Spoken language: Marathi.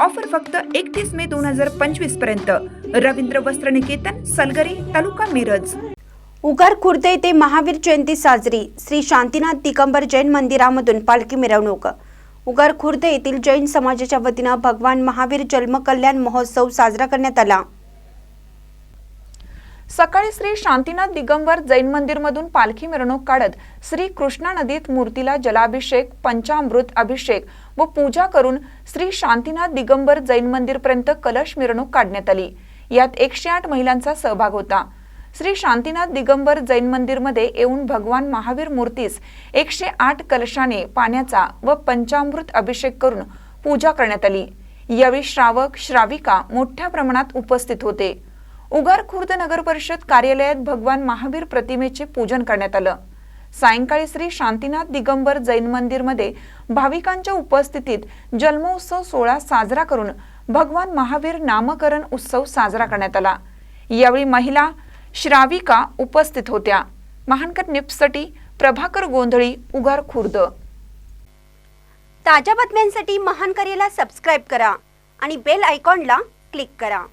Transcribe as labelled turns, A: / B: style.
A: ऑफर फक्त एकतीस मे दोन हजार पंचवीसपर्यंत. रवींद्र वस्त्र निकेतन सलगरी तालुका मिरज.
B: उगार खुर्द येथे महावीर जयंती साजरी. श्री शांतीनाथ दिगंबर जैन मंदिरामधून पालखी मिरवणूक. उगार खुर्द येथील जैन समाजाच्या वतीनं भगवान महावीर जन्म कल्याण महोत्सव साजरा करण्यात आला.
C: सकाळी श्री शांतीनाथ दिगंबर जैन मंदिरमधून पालखी मिरवणूक काढत श्री कृष्णा नदीत मूर्तीला जलाभिषेक पंचामृत अभिषेक व पूजा करून श्री शांतीनाथ दिगंबर जैन मंदिरपर्यंत कलश मिरवणूक काढण्यात आली. यात एकशे आठ महिलांचा सहभाग होता. श्री शांतीनाथ दिगंबर जैन मंदिरमध्ये येऊन भगवान महावीर मूर्तीस एकशे आठ कलशाने पाण्याचा व पंचामृत अभिषेक करून पूजा करण्यात आली. यावेळी श्रावक श्राविका मोठ्या प्रमाणात उपस्थित होते. उगार खुर्द नगर परिषद कार्यालयात भगवान महावीर प्रतिमेचे पूजन करण्यात आलं. सायंकाळी श्री शांतीनाथ दिगंबर जैन मंदिरमध्ये भाविकांच्या उपस्थितीत जन्मोत्सव सोहळा साजरा करून भगवान महावीर नामकरण उत्सव साजरा करण्यात आला. यावेळी महिला श्राविका उपस्थित होत्या. महानकर निप्ससाठी प्रभाकर गोंधळी उगार खुर्द
B: ताज्या बातम्यांसाठी महानकरेला सबस्क्राईब करा आणि बेल आयकॉनला क्लिक करा.